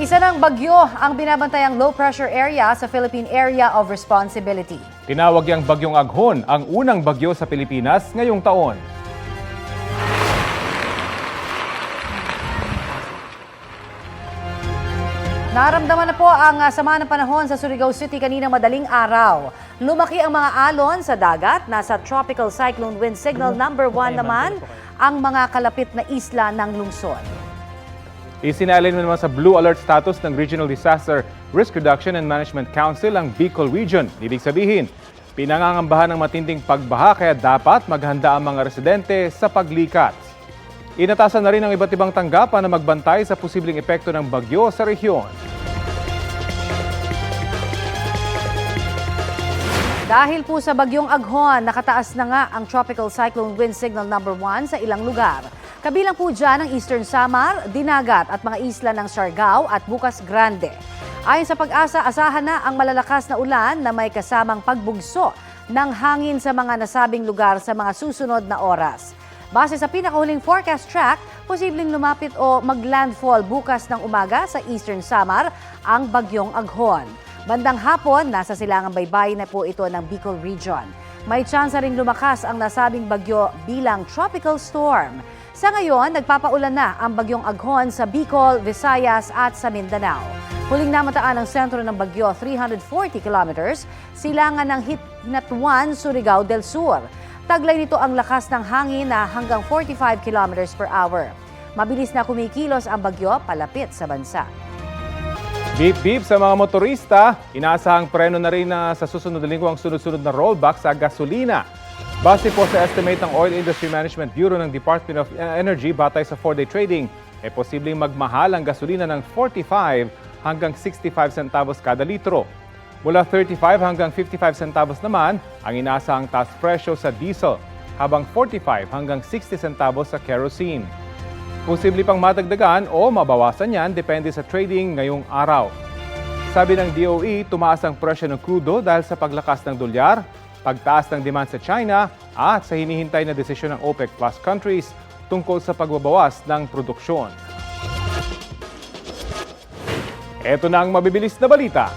Isa ng bagyo ang binabantayang low pressure area sa Philippine Area of Responsibility. Tinawag yang bagyong Aghon ang unang bagyo sa Pilipinas ngayong taon. Naramdaman na po ang ah, sama ng panahon sa Surigao City kanina madaling araw. Lumaki ang mga alon sa dagat, nasa tropical cyclone wind signal number 1 naman ang mga kalapit na isla ng lungsod. Isinalin mo naman sa blue alert status ng Regional Disaster Risk Reduction and Management Council ang Bicol Region. Ibig sabihin, pinangangambahan ng matinding pagbaha kaya dapat maghanda ang mga residente sa paglikat. Inatasan na rin ang iba't ibang tanggapan na magbantay sa posibleng epekto ng bagyo sa rehiyon. Dahil po sa bagyong Aghon, nakataas na nga ang tropical cyclone wind signal number 1 sa ilang lugar. Kabilang po dyan ang Eastern Samar, Dinagat at mga isla ng Siargao at Bukas Grande. Ayon sa pag-asa, asahan na ang malalakas na ulan na may kasamang pagbugso ng hangin sa mga nasabing lugar sa mga susunod na oras. Base sa pinakahuling forecast track, posibleng lumapit o maglandfall bukas ng umaga sa Eastern Samar ang bagyong Aghon. Bandang hapon, nasa silangang baybay na po ito ng Bicol Region. May tsansa ring lumakas ang nasabing bagyo bilang tropical storm. Sa ngayon, nagpapaulan na ang bagyong Aghon sa Bicol, Visayas at sa Mindanao. Huling namataan ang sentro ng bagyo 340 kilometers, silangan ng Hit- Hinatuan, Surigao del Sur. Taglay nito ang lakas ng hangin na hanggang 45 kilometers per hour. Mabilis na kumikilos ang bagyo palapit sa bansa. Beep beep sa mga motorista, inaasahang preno na rin na sa susunod na linggo ang sunod-sunod na rollback sa gasolina. Base po sa estimate ng Oil Industry Management Bureau ng Department of Energy batay sa 4-day trading, ay posibleng magmahal ang gasolina ng 45 hanggang 65 centavos kada litro. Mula 35 hanggang 55 centavos naman ang inaasahang taas presyo sa diesel, habang 45 hanggang 60 centavos sa kerosene. Posible pang madagdagan o mabawasan yan depende sa trading ngayong araw. Sabi ng DOE, tumaas ang presyo ng krudo dahil sa paglakas ng dolyar, pagtaas ng demand sa China at sa hinihintay na desisyon ng OPEC Plus countries tungkol sa pagbabawas ng produksyon. Ito na ang mabibilis na balita.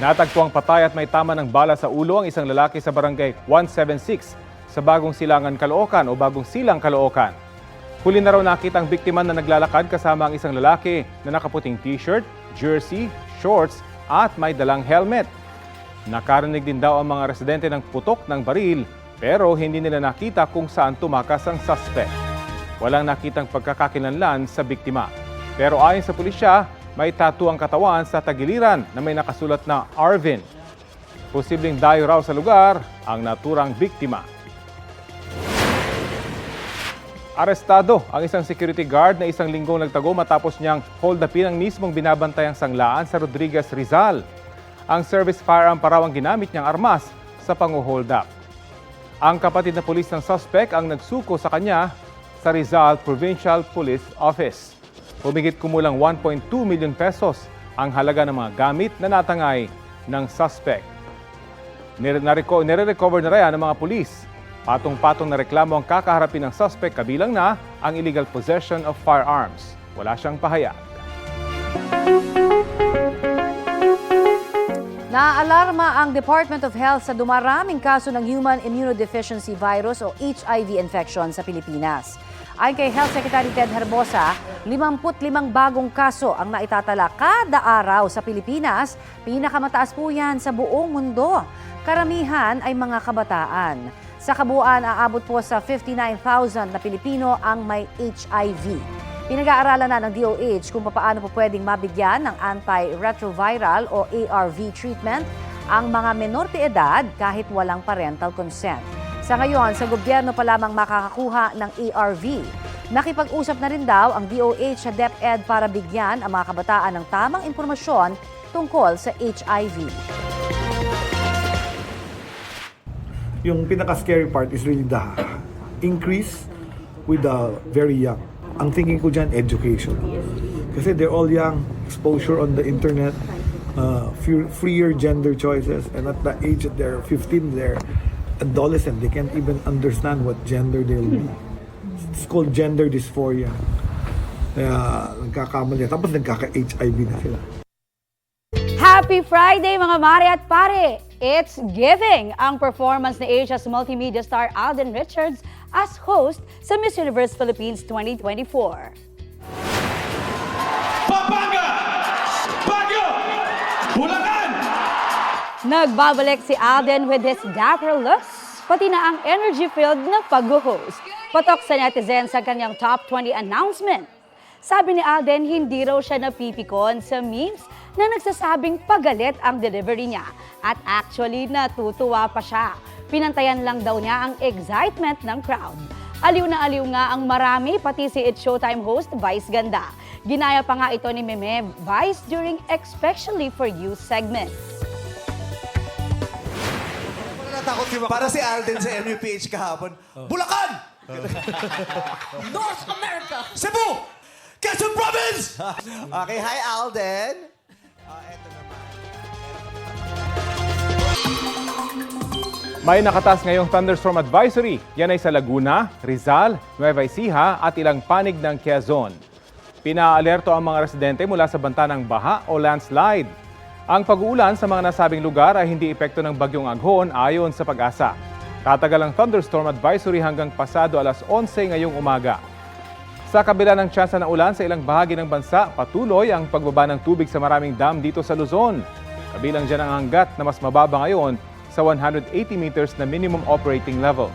Natagpuang patay at may tama ng bala sa ulo ang isang lalaki sa barangay 176 sa Bagong Silangan, Caloocan o Bagong Silang, Caloocan. Huli na raw nakita ang biktima na naglalakad kasama ang isang lalaki na nakaputing t-shirt, jersey, shorts at may dalang helmet. Nakarinig din daw ang mga residente ng putok ng baril pero hindi nila nakita kung saan tumakas ang suspect. Walang nakitang pagkakakilanlan sa biktima. Pero ayon sa pulisya, may tattoo ang katawan sa tagiliran na may nakasulat na Arvin. Posibleng dayo raw sa lugar ang naturang biktima. Arestado ang isang security guard na isang linggong nagtago matapos niyang hold upin ang mismong binabantayang sanglaan sa Rodriguez, Rizal. Ang service firearm pa raw ang ginamit niyang armas sa pangu-hold up. Ang kapatid na pulis ng suspect ang nagsuko sa kanya sa Rizal Provincial Police Office. Humigit kumulang 1.2 million pesos ang halaga ng mga gamit na natangay ng suspect. Nire-recover na rin ng mga pulis. Patong-patong na reklamo ang kakaharapin ng suspect kabilang na ang illegal possession of firearms. Wala siyang pahayag. Naaalarma ang Department of Health sa dumaraming kaso ng Human Immunodeficiency Virus o HIV infection sa Pilipinas. Ayon kay Health Secretary Ted Herbosa, 55 bagong kaso ang naitatala kada araw sa Pilipinas. Pinakamataas po yan sa buong mundo. Karamihan ay mga kabataan. Sa kabuuan, aabot po sa 59,000 na Pilipino ang may HIV. Pinag-aaralan na ng DOH kung paano po pwedeng mabigyan ng antiretroviral o ARV treatment ang mga menor de edad kahit walang parental consent. Sa ngayon, sa gobyerno pa lamang makakakuha ng ARV. Nakipag-usap na rin daw ang DOH sa DepEd para bigyan ang mga kabataan ng tamang impormasyon tungkol sa HIV. yung pinaka-scary part is really the increase with the very young. Ang thinking ko dyan, education. Kasi they're all young, exposure on the internet, uh, freer gender choices, and at the age that they're 15, they're adolescent. They can't even understand what gender they'll be. It's called gender dysphoria. Kaya nagkakamali. Tapos nagkaka-HIV na sila. Happy Friday mga mare at pare! It's giving ang performance ni Asia's multimedia star Alden Richards as host sa Miss Universe Philippines 2024. Pampanga! Baguio! Bulacan! Nagbabalik si Alden with his dapper looks, pati na ang energy-filled na pag-host. Patok sa netizens sa kanyang top 20 announcement. Sabi ni Alden, hindi raw siya napipikon sa memes na nagsasabing pagalit ang delivery niya. At actually, natutuwa pa siya. Pinantayan lang daw niya ang excitement ng crowd. Aliw na aliw nga ang marami, pati si It's Showtime host Vice Ganda. Ginaya pa nga ito ni Meme Vice during Especially For You segment. Natakot si Para si Alden sa MUPH kahapon. Bulacan! North America! Cebu! Quezon Province! okay, hi Alden. Ah, eto naman. May nakataas ngayong thunderstorm advisory. Yan ay sa Laguna, Rizal, Nueva Ecija at ilang panig ng Quezon. Pinaalerto ang mga residente mula sa banta ng baha o landslide. Ang pag-uulan sa mga nasabing lugar ay hindi epekto ng bagyong aghon ayon sa pag-asa. Tatagal ang thunderstorm advisory hanggang pasado alas 11 ngayong umaga. Sa kabila ng tsansa ng ulan sa ilang bahagi ng bansa, patuloy ang pagbaba ng tubig sa maraming dam dito sa Luzon. Kabilang dyan ang hanggat na mas mababa ngayon sa 180 meters na minimum operating level.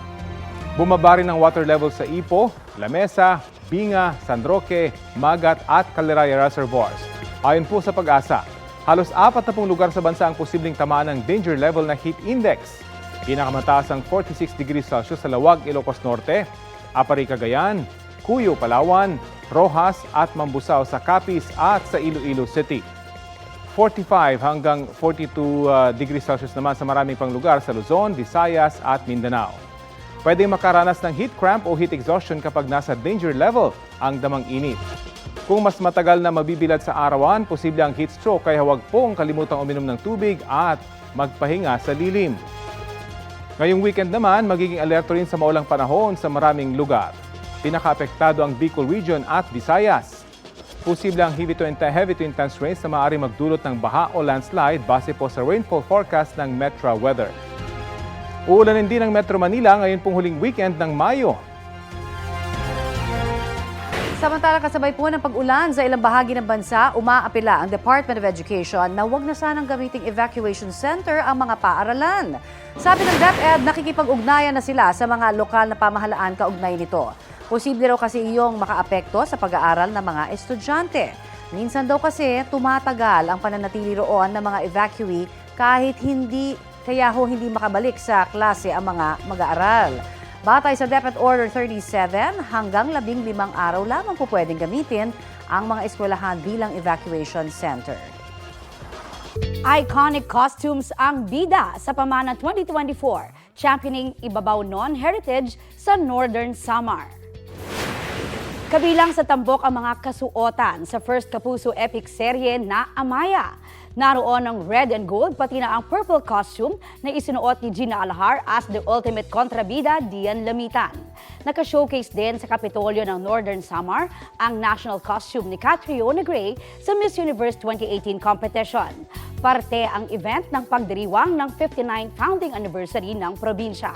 Bumaba rin ang water level sa Ipo, Lamesa, Binga, San Roque, Magat at Caliraya Reservoirs. Ayon po sa pag-asa, halos apat na pong lugar sa bansa ang posibleng tamaan ng danger level na heat index. Pinakamataas ang 46 degrees Celsius sa Lawag, Ilocos Norte, Apari, Cagayan, Cuyo, Palawan, Rojas at Mambusaw sa Capiz at sa Iloilo City. 45 hanggang 42 uh, degrees Celsius naman sa maraming pang lugar sa Luzon, Visayas at Mindanao. Pwede makaranas ng heat cramp o heat exhaustion kapag nasa danger level ang damang init. Kung mas matagal na mabibilad sa arawan, posible ang heat stroke kaya huwag pong kalimutang uminom ng tubig at magpahinga sa lilim. Ngayong weekend naman, magiging alerto rin sa maulang panahon sa maraming lugar. Pinakaapektado ang Bicol Region at Visayas. Posible ang heavy to, heavy to intense rains na maaari magdulot ng baha o landslide base po sa rainfall forecast ng Metra Weather. Uulanin din ang Metro Manila ngayon pong huling weekend ng Mayo. Samantala kasabay po ng pag-ulan sa ilang bahagi ng bansa, umaapila ang Department of Education na huwag na sanang gamiting evacuation center ang mga paaralan. Sabi ng DepEd, nakikipag-ugnayan na sila sa mga lokal na pamahalaan kaugnay nito. Posible raw kasi iyong makaapekto sa pag-aaral ng mga estudyante. Minsan daw kasi tumatagal ang pananatili roon ng mga evacuee kahit hindi kaya ho hindi makabalik sa klase ang mga mag-aaral. Batay sa DepEd Order 37, hanggang labing limang araw lamang po pwedeng gamitin ang mga eskwelahan bilang evacuation center. Iconic costumes ang bida sa Pamana 2024, championing Ibabaw Non-Heritage sa Northern Samar. Kabilang sa tambok ang mga kasuotan sa First Kapuso Epic serye na Amaya. Naroon ang red and gold pati na ang purple costume na isinuot ni Gina Alahar as the ultimate kontrabida Dian Lamitan. Naka-showcase din sa Kapitolyo ng Northern Samar ang national costume ni Catriona Gray sa Miss Universe 2018 competition. Parte ang event ng pagdiriwang ng 59th founding anniversary ng probinsya.